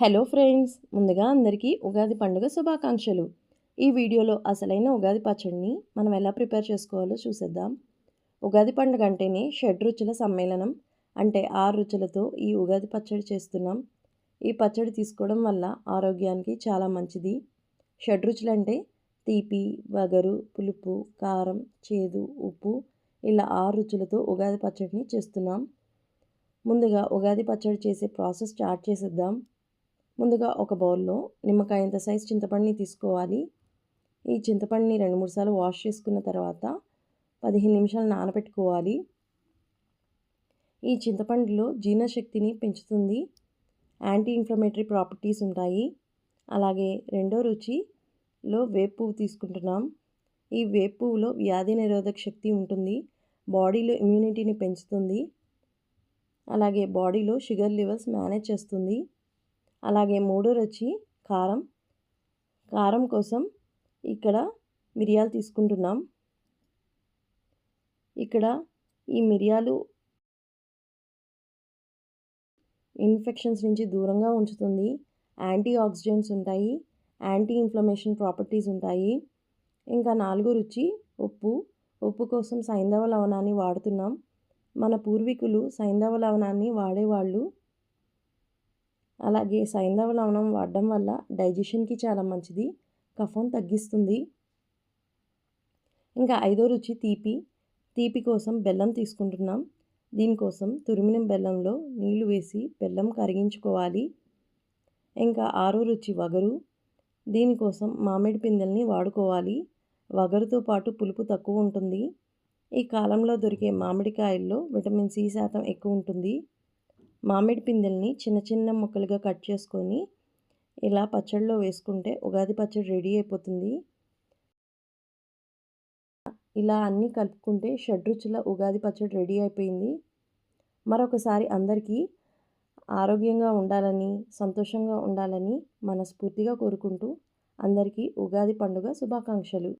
Hello friends ముందుగా అందరికీ ఉగాది పండుగ శుభాకాంక్షలు. ఈ వీడియోలో అసలైన ఉగాది పచ్చడిని మనం ఎలా ప్రిపేర్ చేసుకోవాలో చూసేద్దాం. ఉగాది పండుగ అంటేనే షడ్ రుచుల సమ్మేళనం అంటే ఆరు రుచులతో ఈ ఉగాది పచ్చడి చేస్తున్నాం. ఈ పచ్చడి తీసుకోవడం వల్ల ఆరోగ్యానికి చాలా మంచిది. షడ్ రుచులు అంటే తీపి వగరు పులుపు కారం చేదు ఉప్పు ఇలా ఆరు రుచులతో ఉగాది పచ్చడిని చేస్తున్నాం. ముందుగా ఉగాది పచ్చడి చేసే ప్రాసెస్ స్టార్ట్ చేసేద్దాం. ముందుగా ఒక బౌల్లో నిమ్మకాయ ఎంత సైజ్ చింతపండుని తీసుకోవాలి. ఈ చింతపండుని రెండు మూడు సార్లు వాష్ చేసుకున్న తర్వాత పదిహేను నిమిషాలు నానబెట్టుకోవాలి. ఈ చింతపండులో జీర్ణశక్తిని పెంచుతుంది. యాంటీ ఇన్ఫ్లమేటరీ ప్రాపర్టీస్ ఉంటాయి. అలాగే రెండో రుచిలో వేపు పువ్వు తీసుకుంటున్నాం. ఈ వేపు పువ్వులో వ్యాధి నిరోధక శక్తి ఉంటుంది. బాడీలో ఇమ్యూనిటీని పెంచుతుంది. అలాగే బాడీలో షుగర్ లెవెల్స్ మేనేజ్ చేస్తుంది. అలాగే మూడో రుచి కారం. కారం కోసం ఇక్కడ మిరియాలు తీసుకుంటున్నాం. ఇక్కడ ఈ మిరియాలు ఇన్ఫెక్షన్స్ నుంచి దూరంగా ఉంచుతుంది. యాంటీ ఆక్సిడెంట్స్ ఉంటాయి యాంటీ ఇన్ఫ్లమేషన్ ప్రాపర్టీస్ ఉంటాయి. ఇంకా నాలుగో రుచి ఉప్పు. ఉప్పు కోసం సైంధవ లవణాన్ని వాడుతున్నాం. మన పూర్వీకులు సైంధవ లవణాన్ని వాడేవాళ్ళు అలాగే సైంధవ లవణం వాడడం వల్ల డైజెషన్కి చాలా మంచిది. కఫం తగ్గిస్తుంది. ఇంకా ఐదో రుచి తీపి. తీపి కోసం బెల్లం తీసుకుంటున్నాం. దీనికోసం తురిమిన బెల్లంలో నీళ్ళు వేసి బెల్లం కరిగించుకోవాలి. ఇంకా ఆరో రుచి వగరు. దీనికోసం మామిడి పిందెల్ని వాడుకోవాలి. వగరుతో పాటు పులుపు తక్కువ ఉంటుంది. ఈ కాలంలో దొరికే మామిడికాయల్లో విటమిన్ సి శాతం ఎక్కువ ఉంటుంది. మామిడి పిందెల్ని చిన్న చిన్న ముక్కలుగా కట్ చేసుకొని ఇలా పచ్చడిలో వేసుకుంటే ఉగాది పచ్చడి రెడీ అయిపోతుంది. ఇలా అన్నీ కలుపుకుంటే షడ్రుచుల ఉగాది పచ్చడి రెడీ అయిపోయింది. మరొకసారి అందరికీ ఆరోగ్యంగా ఉండాలని సంతోషంగా ఉండాలని మనస్ఫూర్తిగా కోరుకుంటూ అందరికీ ఉగాది పండుగ శుభాకాంక్షలు.